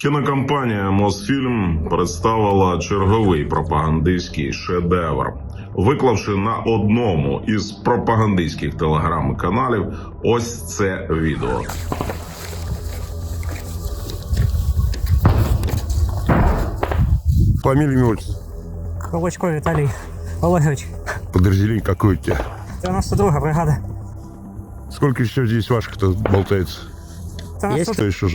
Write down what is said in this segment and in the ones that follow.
Кінокомпанія Мосфільм представила черговий пропагандистський шедевр, виклавши на одному із пропагандистських телеграм-каналів ось це відео. Имя, отчество. Колочко Віталій Олегович. Подразделение какое у тебя? 92 бригада. Сколько еще здесь ваших кто болтается? Та нас, Кто еще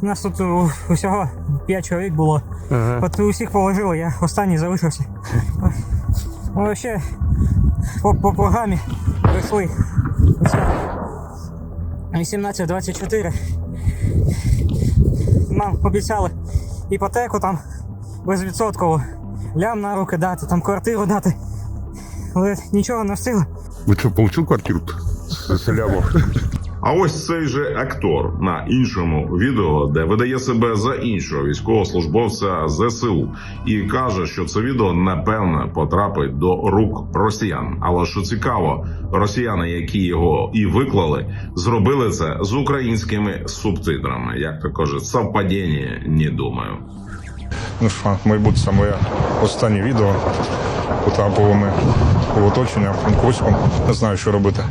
живы? нас тут усього 5 чоловік було. Ага. От усіх положили, я останній залишився. Ну, ще по, по програмі прийшли. 18-24. Нам обіцяли іпотеку там безвідсотково. Лям на руки дати, там квартиру дати. Але нічого не встигли. Вы что, получил квартиру Салямов? А ось цей же актор на іншому відео, де видає себе за іншого військовослужбовця ЗСУ, і каже, що це відео напевне потрапить до рук росіян. Але що цікаво, росіяни, які його і виклали, зробили це з українськими субтитрами. Як то кажуть, совпадіння, не думаю. Ну що, мабуть, це моє останнє відео. Потрапили ми в оточення Франківськом. Не знаю, що робити.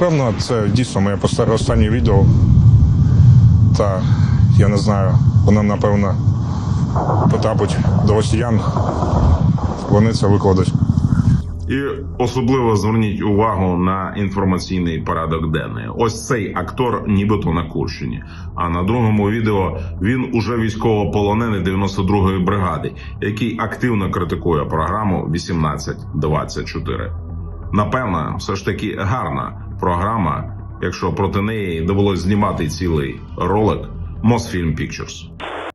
Певно, це дійсно моє останнє відео. Та я не знаю, воно напевно потрапить до росіян. Вони це викладуть. І особливо зверніть увагу на інформаційний порядок денний. Ось цей актор, нібито на Курщині. А на другому відео він уже військовополонений 92-ї бригади, який активно критикує програму 1824. Напевно, все ж таки гарна програма, якщо проти неї довелось знімати цілий ролик Mosfilm Pictures.